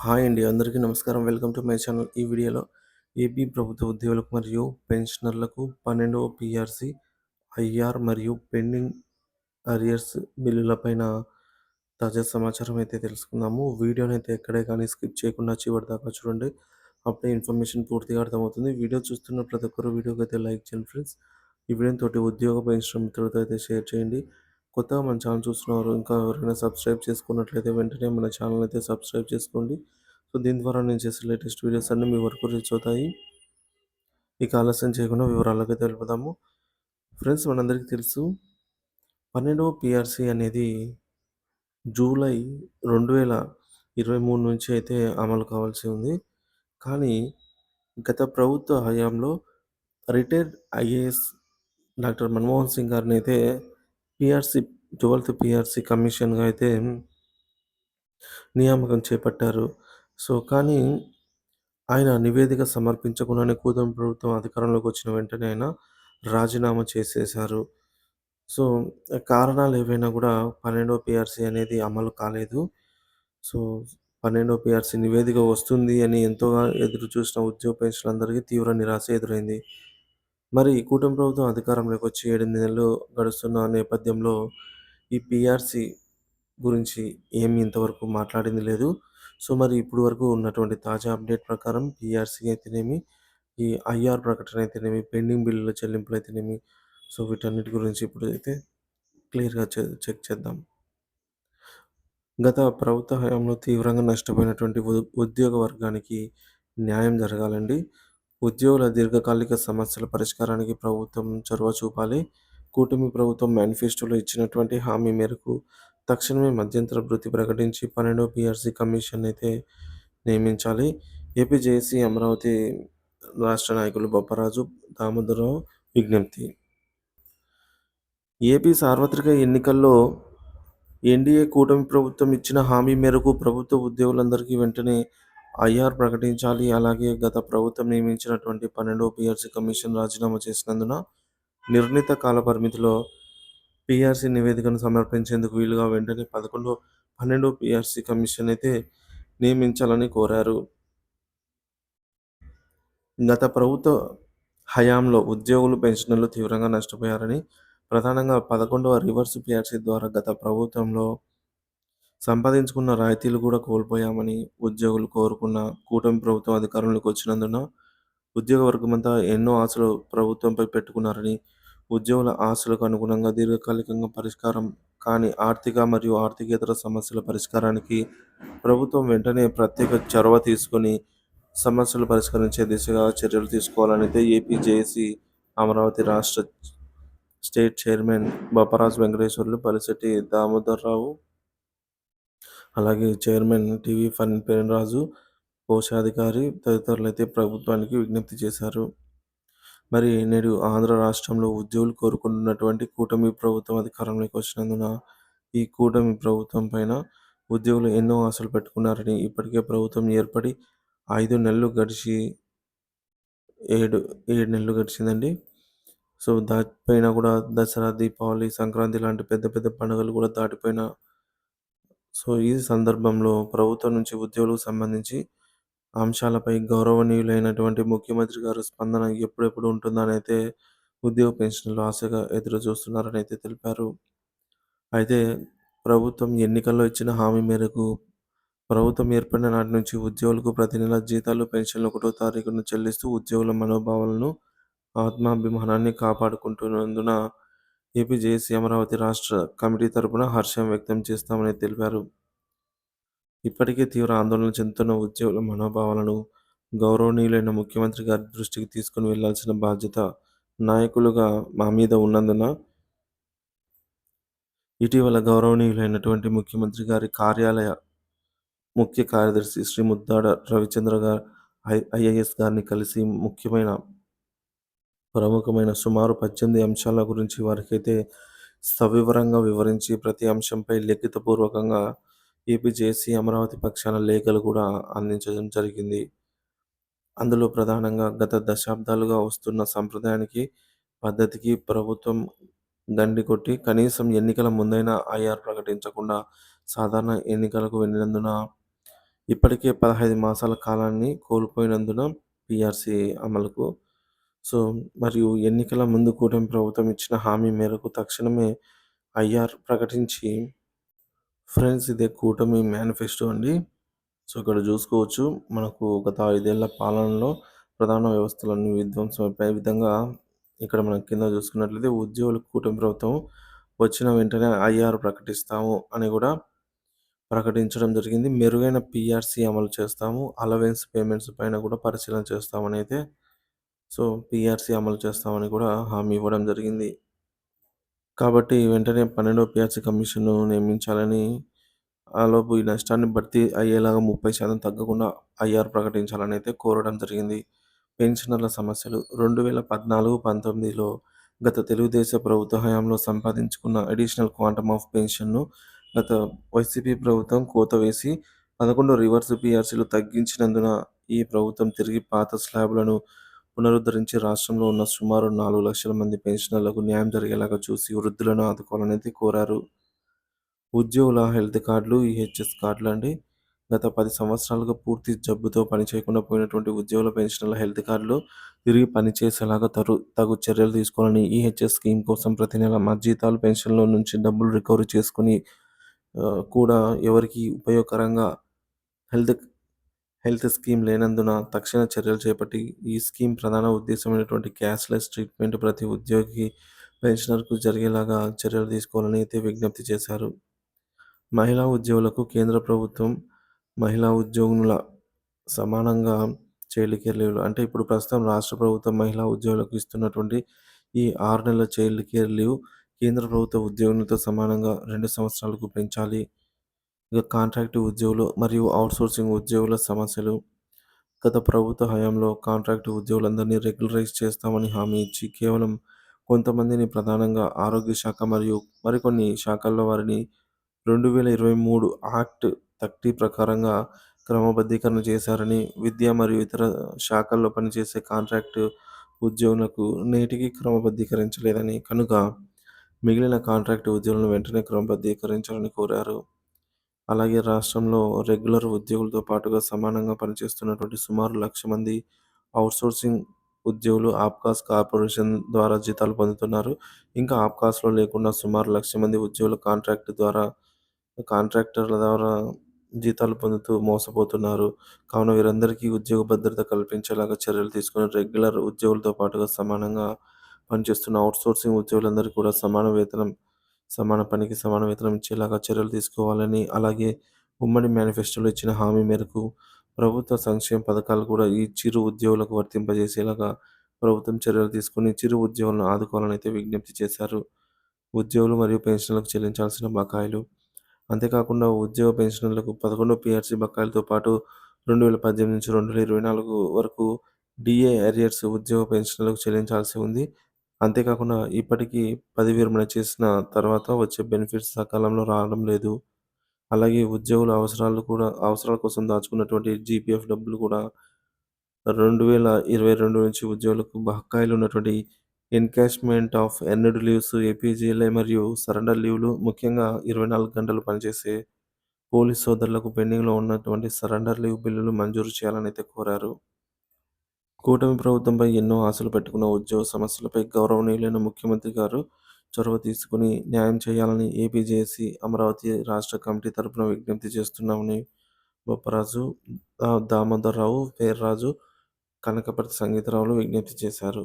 Hi అండి. అందరికీ నమస్కారం. Welcome to my channel. ఈ వీడియోలో ఏపీ ప్రభుత్వ ఉద్యోగులకు మరియు పెన్షనర్లకు పన్నెండవ పిఆర్సి ఐఆర్ మరియు పెండింగ్ అరియర్స్ బిల్లులపైన తాజా సమాచారం అయితే తెలుసుకుందాము. వీడియోని అయితే ఎక్కడే కానీ స్కిప్ చేయకుండా చివరి దాకా చూడండి. అప్పుడే ఇన్ఫర్మేషన్ పూర్తిగా అర్థమవుతుంది. వీడియో చూస్తున్న ప్రతి ఒక్కరు వీడియోకి అయితే లైక్ చేయండి ఫ్రెండ్స్. ఈ వీడియోని తోటి ఉద్యోగ పెన్షన్ మిత్రులతో అయితే షేర్ చేయండి. కొత్తగా మన ఛానల్ చూస్తున్నారు ఇంకా ఎవరైనా సబ్స్క్రైబ్ చేసుకున్నట్లయితే వెంటనే మన ఛానల్ అయితే సబ్స్క్రైబ్ చేసుకోండి. సో దీని ద్వారా నేను చేసే లేటెస్ట్ వీడియోస్ అన్నీ మీ వరకు రీచ్ అవుతాయి. ఇక ఆలస్యం చేయకుండా వివరాలకైతే తెలుపుదాము ఫ్రెండ్స్ మనందరికీ తెలుసు పన్నెండవ పిఆర్సి అనేది జూలై రెండు వేల ఇరవై మూడు నుంచి అయితే అమలు కావాల్సి ఉంది. కానీ గత ప్రభుత్వ హయాంలో retired IAS doctor Manmohan Singh గారిని అయితే పిఆర్సి ట్వెల్త్ పిఆర్సి కమిషన్గా అయితే నియామకం చేపట్టారు. సో కానీ ఆయన నివేదిక సమర్పించకుండానే కూటమి ప్రభుత్వం అధికారంలోకి వచ్చిన వెంటనే ఆయన రాజీనామా చేసేశారు. సో కారణాలు ఏవైనా కూడా పన్నెండో పిఆర్సీ అనేది అమలు కాలేదు. సో పన్నెండో పిఆర్సీ నివేదిక వస్తుంది అని ఎంతోగా ఎదురు చూసిన ఉద్యోగ పెన్షన్లందరికీ తీవ్ర నిరాశ ఎదురైంది. మరి ఈ కూటమి ప్రభుత్వం అధికారంలోకి వచ్చి ఏడెనిమిది నెలలు గడుస్తున్న నేపథ్యంలో ఈ పిఆర్సి గురించి ఏమి ఇంతవరకు మాట్లాడింది లేదు. సో మరి ఇప్పుడు వరకు ఉన్నటువంటి తాజా అప్డేట్ ప్రకారం పిఆర్సి అయితేనేమి ఈ ఐఆర్ ప్రకటన అయితేనేమి పెండింగ్ బిల్లుల చెల్లింపులు అయితేనేమి సో వీటన్నిటి గురించి ఇప్పుడు అయితే క్లియర్గా చెక్ చేద్దాం. గత ప్రభుత్వ హయాంలో తీవ్రంగా నష్టపోయినటువంటి ఉద్యోగ వర్గానికి న్యాయం జరగాలండి. ఉద్యోగుల దీర్ఘకాలిక సమస్యల పరిష్కారానికి ప్రభుత్వం చొరవ చూపాలి. కూటమి ప్రభుత్వం మేనిఫెస్టోలో ఇచ్చినటువంటి హామీ మేరకు తక్షణమే మధ్యంతర వృత్తి ప్రకటించి పన్నెండో పిఆర్సీ కమిషన్ అయితే నియమించాలి. ఏపీజేఏసీ అమరావతి రాష్ట్ర నాయకులు బొప్పరాజు దామోదరరావు విజ్ఞప్తి. ఏపీ సార్వత్రిక ఎన్నికల్లో ఎన్డీఏ కూటమి ప్రభుత్వం ఇచ్చిన హామీ మేరకు ప్రభుత్వ ఉద్యోగులందరికీ వెంటనే ఐఆర్ ప్రకటించాలి. అలాగే గత ప్రభుత్వం నియమించినటువంటి పన్నెండో పిఆర్సీ కమిషన్ రాజీనామా చేసినందున నిర్ణీత కాల పరిమితిలో పిఆర్సీ నివేదికను సమర్పించేందుకు వీలుగా వెంటనే పదకొండో పన్నెండో పిఆర్సీ కమిషన్ అయితే నియమించాలని కోరారు. గత ప్రభుత్వ హయాంలో ఉద్యోగులు పెన్షన్లు తీవ్రంగా నష్టపోయారని ప్రధానంగా పదకొండవ రివర్స్ పిఆర్సీ ద్వారా గత ప్రభుత్వంలో సంపాదించుకున్న రాయితీలు కూడా కోల్పోయామని ఉద్యోగులు కోరుకున్న కూటమి ప్రభుత్వం అధికారంలోకి వచ్చినందున ఉద్యోగ వర్గమంతా ఎన్నో ఆశలు ప్రభుత్వంపై పెట్టుకున్నారని ఉద్యోగుల ఆశలకు అనుగుణంగా దీర్ఘకాలికంగా పరిష్కారం కానీ ఆర్థిక మరియు ఆర్థికేతర సమస్యల పరిష్కారానికి ప్రభుత్వం వెంటనే ప్రత్యేక చొరవ తీసుకొని సమస్యలు పరిష్కరించే దిశగా చర్యలు తీసుకోవాలనైతే ఏపీ జేఏసీ అమరావతి రాష్ట్ర స్టేట్ చైర్మన్ బొప్పరాజు వెంకటేశ్వర్లు పలిశెట్టి దామోదర్రావు అలాగే చైర్మన్ టీవీ ఫన్ రాజు కోశాధికారి తదితరులు అయితే ప్రభుత్వానికి విజ్ఞప్తి చేశారు. మరి నేడు ఆంధ్ర రాష్ట్రంలో ఉద్యోగులు కోరుకుంటున్నటువంటి కూటమి ప్రభుత్వం అధికారంలోకి వచ్చినందున ఈ కూటమి ప్రభుత్వం పైన ఉద్యోగులు ఎన్నో ఆశలు పెట్టుకున్నారని ఇప్పటికే ప్రభుత్వం ఏర్పడి ఐదు నెలలు గడిచి ఏడు ఏడు నెలలు గడిచిందండి. సో దాటిపోయినా కూడా దసరా దీపావళి సంక్రాంతి లాంటి పెద్ద పెద్ద పండుగలు కూడా దాటిపోయిన సో ఈ సందర్భంలో ప్రభుత్వం నుంచి ఉద్యోగులకు సంబంధించి అంశాలపై గౌరవనీయులైనటువంటి ముఖ్యమంత్రి గారు స్పందన ఎప్పుడెప్పుడు ఉంటుందని అయితే ఉద్యోగ పెన్షన్లు ఆశగా ఎదురు చూస్తున్నారని అయితే తెలిపారు. అయితే ప్రభుత్వం ఎన్నికల్లో ఇచ్చిన హామీ మేరకు ప్రభుత్వం ఏర్పడిన నాటి నుంచి ఉద్యోగులకు ప్రతి నెల జీతాలు పెన్షన్లు ఒకటో తారీఖున చెల్లిస్తూ ఉద్యోగుల మనోభావాలను ఆత్మాభిమానాన్ని కాపాడుకుంటున్నందున ఏపీ జేఏసీ అమరావతి రాష్ట్ర కమిటీ తరపున హర్షం వ్యక్తం చేస్తామని తెలిపారు. ఇప్పటికే తీవ్ర ఆందోళన చెందుతున్న ఉద్యోగుల మనోభావాలను గౌరవనీయులైన ముఖ్యమంత్రి గారి దృష్టికి తీసుకుని వెళ్ళాల్సిన బాధ్యత నాయకులుగా మా మీద ఉన్నందున ఇటీవల గౌరవనీయులైనటువంటి ముఖ్యమంత్రి గారి కార్యాలయ ముఖ్య కార్యదర్శి శ్రీ ముద్దాడ రవిచంద్ర గారు ఐ ఐఏఎస్ గారిని కలిసి ముఖ్యమైన ప్రముఖమైన సుమారు పద్దెనిమిది అంశాల గురించి వారికైతే సవివరంగా వివరించి ప్రతి అంశంపై లిఖితపూర్వకంగా ఏపీజేసీ అమరావతి పక్షాన లేఖలు కూడా అందించడం జరిగింది. అందులో ప్రధానంగా గత దశాబ్దాలుగా వస్తున్న సంప్రదాయానికి పద్ధతికి ప్రభుత్వం గండి కొట్టి కనీసం ఎన్నికల ముందైనా ఐఆర్ ప్రకటించకుండా సాధారణ ఎన్నికలకు వెళ్ళినందున ఇప్పటికే 15 మాసాల కాలాన్ని కోల్పోయినందున పిఆర్సీ అమలుకు సో, మరియు ఎన్నికల ముందు కూటమి ప్రభుత్వం ఇచ్చిన హామీ మేరకు తక్షణమే ఐఆర్ ప్రకటించి ఫ్రెండ్స్ ఇదే కూటమి మేనిఫెస్టో అండి. సో, ఇక్కడ చూసుకోవచ్చు మనకు గత ఐదేళ్ళ పాలనలో ప్రధాన వ్యవస్థలన్నీ విధ్వంసం అయిపోయే విధంగా ఇక్కడ మనం కింద చూసుకున్నట్లయితే ఉద్యోగులకు కూటమి ప్రభుత్వం వచ్చిన వెంటనే ఐఆర్ ప్రకటిస్తాము అని కూడా ప్రకటించడం జరిగింది. మెరుగైన పీఆర్సీ అమలు చేస్తాము. అలవెన్స్ పేమెంట్స్ పైన కూడా పరిశీలన చేస్తామని అయితే సో, పీఆర్సీ అమలు చేస్తామని కూడా హామీ ఇవ్వడం జరిగింది. కాబట్టి వెంటనే 12వ పీఆర్సీ కమిషన్‌ను నియమించాలని ఆలోపు ఈ నష్టాన్ని భర్తీ అయ్యేలాగా 30% తగ్గకుండా ఐఆర్ ప్రకటించాలని అయితే కోరడం జరిగింది. పెన్షనర్ల సమస్యలు 2014, 19లో గత తెలుగుదేశ ప్రభుత్వ హయాంలో సంపాదించుకున్న అడిషనల్ క్వాంటమ్ ఆఫ్ పెన్షన్‌ను గత వైసీపీ ప్రభుత్వం కోత వేసి 11 రివర్స్ పీఆర్సీలు తగ్గించినందున ఈ ప్రభుత్వం తిరిగి పాత స్లాబ్లను పునరుద్ధరించి రాష్ట్రంలో ఉన్న సుమారు నాలుగు లక్షల మంది పెన్షనర్లకు న్యాయం జరిగేలాగా చూసి వృద్ధులను ఆదుకోవాలని కోరారు. ఉద్యోగుల హెల్త్ కార్డులు, ఈహెచ్ఎస్ కార్డులు అండి గత పది సంవత్సరాలుగా పూర్తి జబ్బుతో పనిచేయకుండా పోయినటువంటి ఉద్యోగుల పెన్షనర్ల హెల్త్ కార్డులు తిరిగి పనిచేసేలాగా తరు తగు చర్యలు తీసుకోవాలని ఈహెచ్ఎస్ స్కీమ్ కోసం ప్రతి నెల మా జీతాలు, పెన్షన్‌లో నుంచి డబ్బులు రికవరీ చేసుకుని కూడా ఎవరికి ఉపయోగకరంగా హెల్త్ హెల్త్ స్కీమ్ లేనందున తక్షణ చర్యలు చేపట్టి ఈ స్కీమ్ ప్రధాన ఉద్దేశమైనటువంటి క్యాష్‌లెస్ ట్రీట్మెంట్ ప్రతి ఉద్యోగి, పెన్షనర్‌కు జరిగేలాగా చర్యలు తీసుకోవాలని అయితే విజ్ఞప్తి చేశారు. మహిళా ఉద్యోగులకు కేంద్ర ప్రభుత్వం మహిళా ఉద్యోగుల సమానంగా చైల్డ్ కేర్ లీవ్‌లు అంటే ఇప్పుడు ప్రస్తుతం రాష్ట్ర ప్రభుత్వం మహిళా ఉద్యోగులకు ఇస్తున్నటువంటి ఈ ఆరు నెలల చైల్డ్ కేర్ లీవ్ కేంద్ర ప్రభుత్వ ఉద్యోగులతో సమానంగా రెండు సంవత్సరాలకు పెంచాలి. ఇక కాంట్రాక్ట్ ఉద్యోగులు మరియు అవుట్సోర్సింగ్ ఉద్యోగుల సమస్యలు గత ప్రభుత్వ హయాంలో కాంట్రాక్ట్ ఉద్యోగులందరినీ రెగ్యులరైజ్ చేస్తామని హామీ ఇచ్చి కేవలం కొంతమందిని ప్రధానంగా ఆరోగ్య శాఖ మరియు మరికొన్ని శాఖల్లో వారిని 2023 యాక్ట్ 30 ప్రకారంగా క్రమబద్ధీకరణ చేశారని, విద్య మరియు ఇతర శాఖల్లో పనిచేసే కాంట్రాక్ట్ ఉద్యోగులకు నేటికి క్రమబద్ధీకరించలేదని కనుక మిగిలిన కాంట్రాక్ట్ ఉద్యోగులను వెంటనే క్రమబద్ధీకరించాలని కోరారు. అలాగే రాష్ట్రంలో రెగ్యులర్ ఉద్యోగులతో పాటుగా సమానంగా పనిచేస్తున్నటువంటి సుమారు లక్ష మంది అవుట్సోర్సింగ్ ఉద్యోగులు ఆప్కాస్ కార్పొరేషన్ ద్వారా జీతాలు పొందుతున్నారు. ఇంకా ఆప్కాస్‌లో లేకుండా సుమారు లక్ష మంది ఉద్యోగులు కాంట్రాక్ట్ ద్వారా కాంట్రాక్టర్ల ద్వారా జీతాలు పొందుతూ మోసపోతున్నారు. కావున వీరందరికీ ఉద్యోగ భద్రత కల్పించేలాగా చర్యలు తీసుకొని రెగ్యులర్ ఉద్యోగులతో పాటుగా సమానంగా పనిచేస్తున్న అవుట్సోర్సింగ్ ఉద్యోగులందరికీ కూడా సమాన వేతనం, సమాన పనికి సమాన వేతనం ఇచ్చేలాగా చర్యలు తీసుకోవాలని, అలాగే ఉమ్మడి మేనిఫెస్టోలో ఇచ్చిన హామీ మేరకు ప్రభుత్వ సంక్షేమ పథకాలు కూడా ఈ చిరు ఉద్యోగులకు వర్తింపజేసేలాగా ప్రభుత్వం చర్యలు తీసుకొని చిరు ఉద్యోగులను ఆదుకోవాలని అయితే విజ్ఞప్తి చేశారు. ఉద్యోగులు మరియు పెన్షన్లకు చెల్లించాల్సిన బకాయిలు అంతేకాకుండా ఉద్యోగ పెన్షన్లకు పదకొండు పీఆర్సీ బకాయిలతో పాటు 2018-2024 వరకు డిఏ అరియర్స్ ఉద్యోగ పెన్షన్లకు చెల్లించాల్సి ఉంది. అంతేకాకుండా ఇప్పటికీ పదవీ విరమణ చేసిన తర్వాత వచ్చే బెనిఫిట్స్ సకాలంలో రావడం లేదు. అలాగే ఉద్యోగుల అవసరాలు కూడా అవసరాల కోసం దాచుకున్నటువంటి జీపీఎఫ్ డబ్బులు కూడా 2022 నుంచి ఉద్యోగులకు బకాయిలు ఉన్నటువంటి encashment of earned leaves, APGLI మరియు సరెండర్ లీవ్‌లు ముఖ్యంగా 24 గంటలు పనిచేసే పోలీస్ సోదరులకు పెండింగ్‌లో ఉన్నటువంటి సరెండర్ లీవ్ బిల్లులు మంజూరు చేయాలని అయితే కోరారు. కూటమి ప్రభుత్వంపై ఎన్నో ఆశలు పెట్టుకున్న ఉద్యోగ సమస్యలపై గౌరవనీయులైన ముఖ్యమంత్రి గారు చొరవ తీసుకొని న్యాయం చేయాలని ఏపీజేఏసీ అమరావతి రాష్ట్ర కమిటీ తరపున విజ్ఞప్తి చేస్తున్నామని బొప్పరాజు, దా దామోదర్రావు, వీర్రాజు, కనకపర్తి సంగీతరావులు విజ్ఞప్తి చేశారు.